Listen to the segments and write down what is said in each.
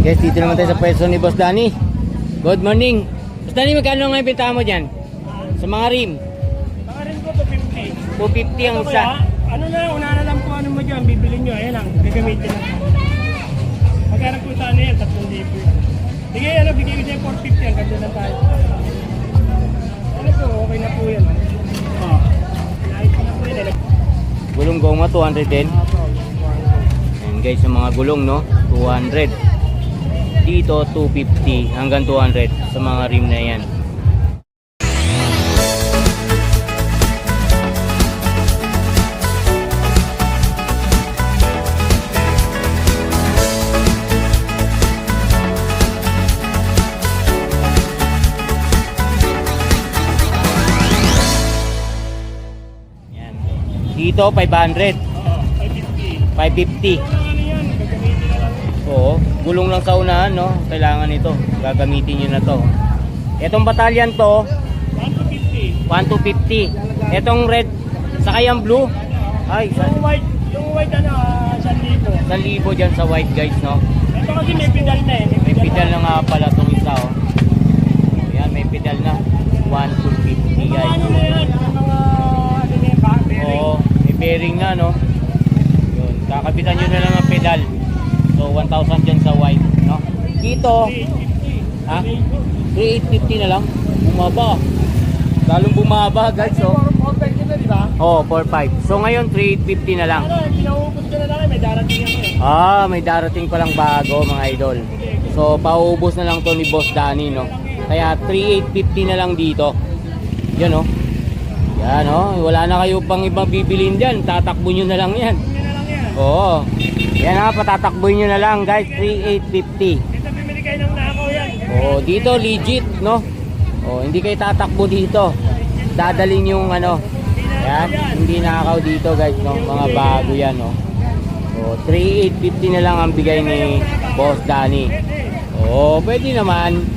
Guys, dito naman tayo sa pwesto ni Boss Danny. Good morning. Boss Danny, magkano nga yung benta mo dyan? Sa mga rim. Baka rin ko to 50. 250 ang isa. ano na, una na lang kung ano mo dyan, bibili nyo, ayan lang, gagamitin lang. Magkano po sa ano yan, 3,000. Sige, ano, bigay ko dyan 450, ang ganda lang tayo. Ano po, okay na po yan. Oh. Gulong goma, 210. Ayan guys, yung mga gulong, no? 200. Dito, 250 hanggang 200 sa mga rim na yan. Yan. Dito, 500. Oo, 550. 550. Ano ano yan, gagamitin na lang. Oo, gulong lang sa unahan, no? Kailangan ito. Gagamitin nyo na to. Etong batalyan to, 1 to 50. 1 to 50. Etong red, saka yung blue. Ay, Yung white, yung white ano, ah, 1,000. 1,000 dyan sa white guys, no? Ito kasi may pedal na eh. May pedal na nga pala itong isa, oh. Ayan, may pedal na. 1 to 50 Mga guys. ano na yan, mga ano na yan, ba- bearing. Oo, may bearing na, no? Yun, kakabitan nyo na lang ang pedal. So, 1,000 dyan sa white, no? Dito, 350. Ha? 3,850 na lang. Bumaba. Lalong bumaba guys, oh. Puro 450 na, di ba? Oh, 4,500. So, ngayon, 3,850 na lang. Ano, pinaubos ko na lang, may darating ako. Ah, may darating palang bago mga idol. So, pauubos na lang to ni Boss Danny, no? Kaya 3,850 na lang dito. Yan, oh. Yan, oh. Wala na kayo pang ibang bibilin dyan. Tatakbo nyo lang na lang yan. Oo. Yan ha, patatakboy nyo na lang guys. 3,850. Ito bibili kayo ng nakaw yan. Oh, dito legit, no? Oh, hindi kayo tatakbo dito. Dadalhin yung ano. Yan, hindi nakakaw dito guys, no? Mga bago yan, no? Oh, 3,850 na lang ang bigay ni Boss Danny. Oh, pwede naman.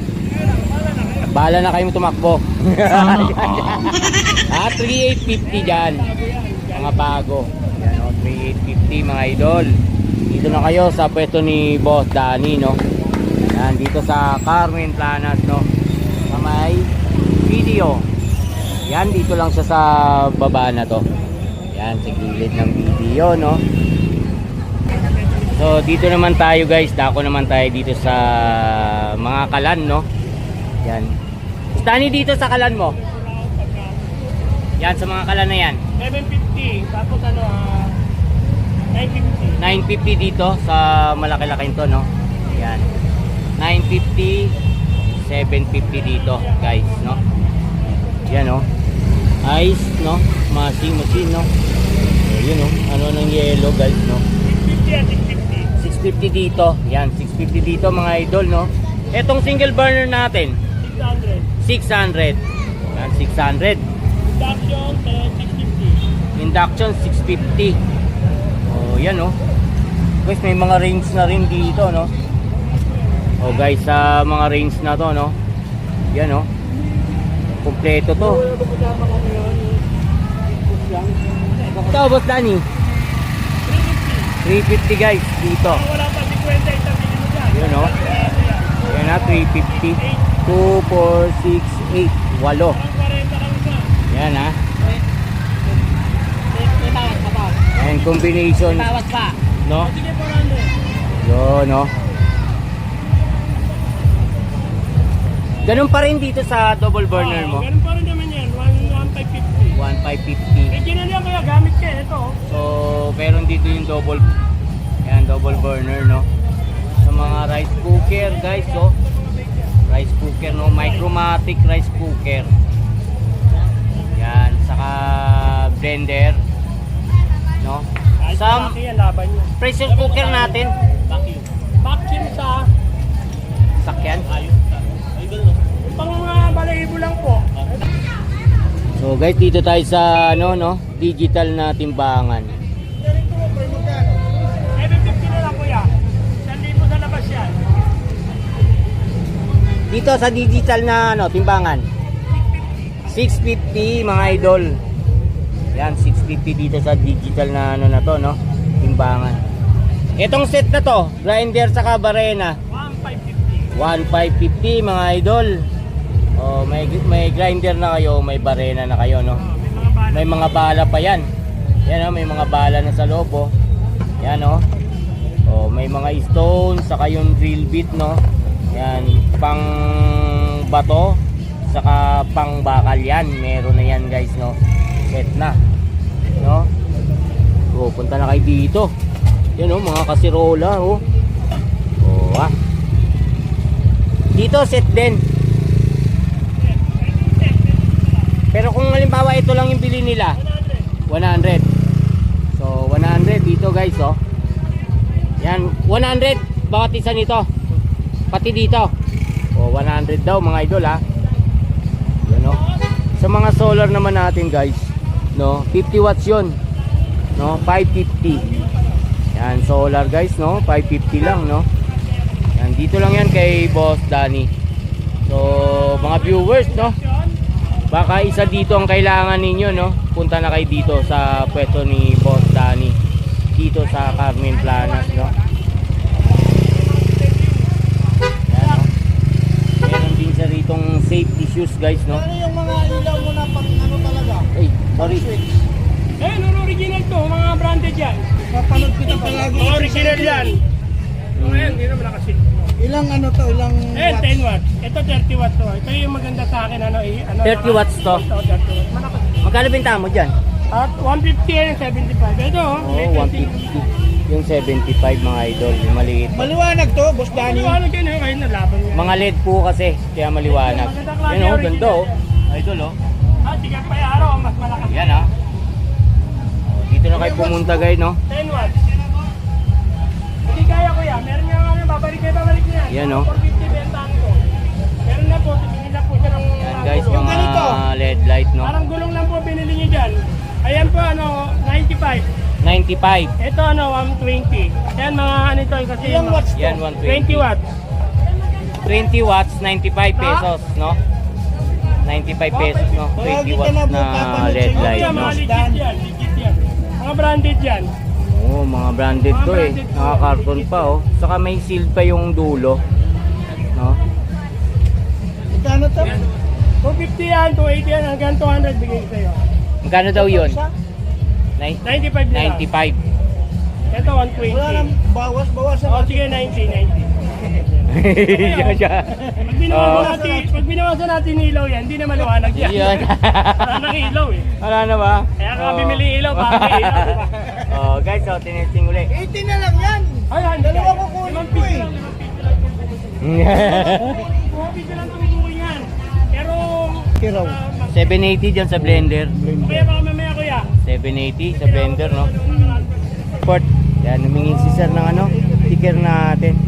Bala na kayong tumakbo. ah, 3,850 dyan. Mga bago. Yan, oh, 3,850 mga idol. Dito na kayo sa pwesto ni Boss Danny, no? Yan, dito sa Carmen Planas, no? Sa may video. Yan, dito lang siya sa baba na to. Yan, sa gilid ng video, no? So, dito naman tayo guys. Dako naman tayo dito sa mga kalan, no? Yan. Stani dito sa kalan mo. Yan, sa mga kalan na yan. 750. Tapos ano, ah, 950. 950 dito sa malaki-laki to, no? Yan. 950, 750 dito, guys, no? Yan, no? Ice, no? Machine, machine, no? So, yun, no? Ano ng yellow, guys, no? 650 at 650. 650 dito. Yan, 650 dito, mga idol, no? Etong single burner natin, 600. 600. Yan, 600. Induction, eh, 650. Induction, 650. Oh, yan, no? Guys, may mga range na rin dito, no? Oh, guys, sa mga range na to, no? Yan, no? Kompleto to. Ito, Boss Danny. 350. 350, guys, dito. Kung wala pa 50, itabili mo dyan. Yun, no? Yan na, 350. 2, 4, 6, 8, 8. Ang 40 lang isa. Yan, ha? May tawad pa ba? And combination, Tawad pa. no? Sige, 400. Yun, no? Ganun pa rin dito sa double burner mo. Ganun pa rin naman yan. 1,550. 1550. Original yan kaya gamit ka. Ito. oh. So, meron dito yung double yan, double burner, no? Sa mga rice cooker, guys, so rice cooker, no? Micromatic rice cooker. Yan, saka blender, no? Sa pressure cooker natin, Vacuum. Vacuum sa sakyan. Pang mga balahibo lang po. So, guys, dito tayo sa, ano, no? Digital na timbangan. 750 na lang kuya. 1,000 sa labas yan. Dito sa digital na, ano, timbangan. 650 mga idol. Yan, 650 dito sa digital na ano na to, no? Timbangan. Itong set na to, grinder sa barena. 1,500. 1,550 mga idol. Oh, may may grinder na kayo, may barena na kayo, no? May mga bala. Pa yan. Yan oh, may mga bala na sa loob oh. Yan oh. Oh, may mga stones saka yung drill bit no. Yan, pang bato saka pang bakal yan. Meron na yan guys no. Set na. No? Oh, punta na kayo dito. Yan oh, mga kasirola oh. Oh, ah. Dito set din. Pero kung halimbawa ito lang yung bili nila, 100. So 100 dito guys oh. Yan, 100 bawat isa nito. Pati dito. Oh, 100 daw mga idol ha. Yan oh. Sa mga solar naman natin guys, no, 50 watts 'yon. No, 550. Yan, solar guys, no, 550 lang, no. Yan, dito lang yan kay Boss Danny. So, mga viewers, no, baka isa dito ang kailangan ninyo no punta na kayo dito sa pwesto ni Boss Danny dito sa Carmen Planas no Yan, no? meron din siya ritong safety shoes guys no Ano yung mga ilaw mo na pang ano talaga? ay sorry Eh, no, original to, mga branded yan. Napanood kita palagi. Original yan. So, ayan, hindi naman nakasit. Ilang ano to, ilang Eh, watts? 10 watts. Ito 30 watts to. Ito yung maganda sa akin, ano, eh, ano 30 watts to? Ito, 30 watts. Malakas. magkano binta mo dyan At 150 yan, 75. Ito, oh, oh may 150 yung 75 mga idol yung maliit Maliwanag to, Boss Danny. ano dyan, eh, kayo nalaban yan. mga LED po kasi kaya maliwanag yan oh ganda oh idol oh Sige pa yung araw, mas malakas. yan ah Oh, dito na kayo pumunta guys no 10 watts. Hindi kaya ko yan. Meron nga ano, babalik kayo, babalik niya. Yan, oh. 450 bentahan ko. Meron na po, na po siya ng Yan guys, gulong. ganito. mga LED light no. Parang gulong lang po binili niyo dyan. Ayan po ano, 95. 95. Ito ano, 120. Yan mga ano ito kasi Ilang watts to? Yan 120. 20 watts. 20 watts, 95 pesos, no? 95 pesos, no? 20 watts na LED light, no? mga branded yan. Oo, mga branded to eh. Naka-carton pa oh. Saka may seal pa yung dulo. No? Magkano to? 250 yan, 280 yan, hanggang 200 bigay sa'yo. Magkano daw yun? Isa? Nine- 95 na lang. 95. Ito Wala 120. nang bawas, bawasan. Oh, sige, 90, 90. Siya. Pag binawasan natin, pag binawasan natin ilaw yan, hindi na maliwanag yan. Yan. Wala nang ilaw eh. Wala na ba? Kaya ka Oo. bimili ilaw, para may ilaw. di ba? oh, guys, so tinesting uli. 80 na lang yan. Ay, hindi. Dalawa ko kunin Limang ko piso eh. lang, limang piso lang. Limang piso lang tumutukoy yan. Pero, Kiraw. ah, mag- 780 dyan sa blender. kaya baka mamaya kuya. 780 sa blender, no? Port. Yan, humingin si sir ng ano, sticker natin.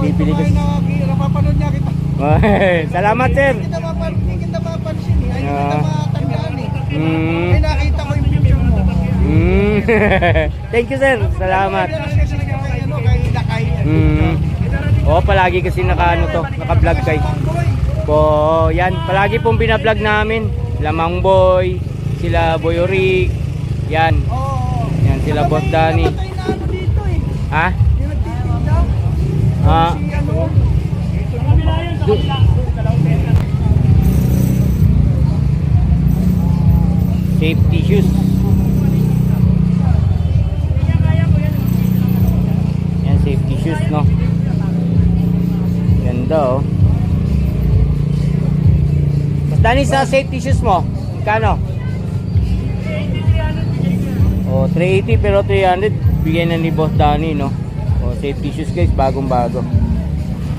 Bibili nga, napapanood niya kita. Salamat, sir. Hindi kita mapansin, eh. Ay, hindi Ah. kita matandaan eh. Mm. Ay, nakita ko yung picture mo. Mm. Thank you, sir. Salamat. Kasi kay ano, Lakay. Mm. Oh, palagi kasi naka ano to, naka-vlog kay. Boy, Po, yan, palagi pong binablog namin. Lamang Boy, sila Boy Oric, yan. Yan sila Boss ano dito eh. Ha? Yung nagtitinda. Ah, Si ano, Sa kabila yun, sa kabila. Dalawang pesa. safety shoes. Yan. Safety shoes, no? Ganda, oh. Mas sa safety shoes mo, kano? 80, 300 bigay ko yan. Oh, 380 pero 300 bigyan na ni Boss Danny, no? Safety shoes guys.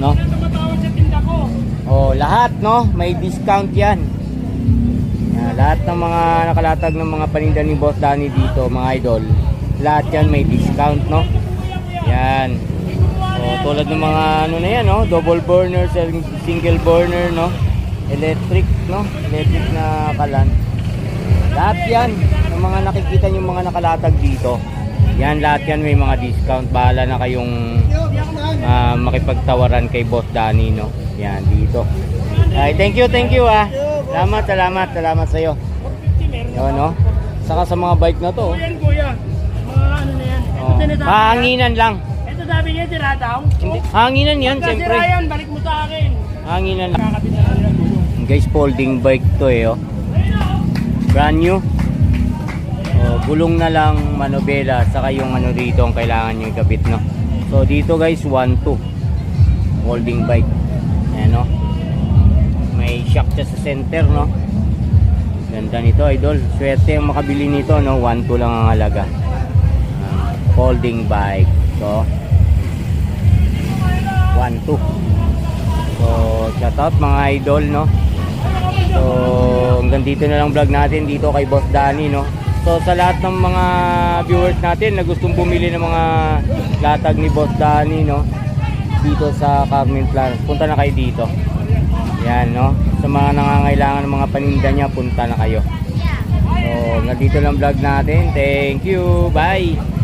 No? Sa tinda ko? Oh, lahat, no? May discount 'yan. Yan, lahat ng mga nakalatag ng mga paninda ni Boss Danny dito, mga idol. Lahat 'yan may discount, no? Yan. Oh, tulad ng mga ano na 'yan, no? Double burner, sing- single burner, no? Electric, no? Electric na kalan. Lahat 'yan ng mga nakikita niyo mga nakalatag dito. Yan lahat 'yan may mga discount. Bahala na kayong ah, makipagtawaran kay Boss Danny, no? Yan, dito. Ay, thank you, thank you, ah. Salamat, salamat, salamat sa iyo. 450 meron. Yun, no? Saka sa mga bike na to, Ito yan kuya. Mga ano na yan. Ito oh. Mahanginan lang. Ito sabi niya, sira daw. Hindi. Hanginan yan, Pagka siyempre. sira yan, balik mo sa akin. Hanginan lang. Guys, folding bike to eh, oh. Brand new. Gulong na lang, manobela, saka yung ano dito ang kailangan nyo ikabit, no? So, dito guys, 1-2. Folding bike. Ayan, no? May shock siya sa center, no? Ganda nito, idol. Swerte yung makabili nito, no? 1-2 lang ang halaga. Ah, folding bike. So, 1-2. So, shout out mga idol, no? So, hanggang dito na lang vlog natin dito kay Boss Danny, no? So, sa lahat ng mga viewers natin na gustong bumili ng mga latag ni Boss Danny, no? Dito sa Carmen Planas, punta na kayo dito. Yan, no? Sa mga nangangailangan ng mga paninda niya, punta na kayo. So, hanggang dito lang vlog natin. Thank you. Bye!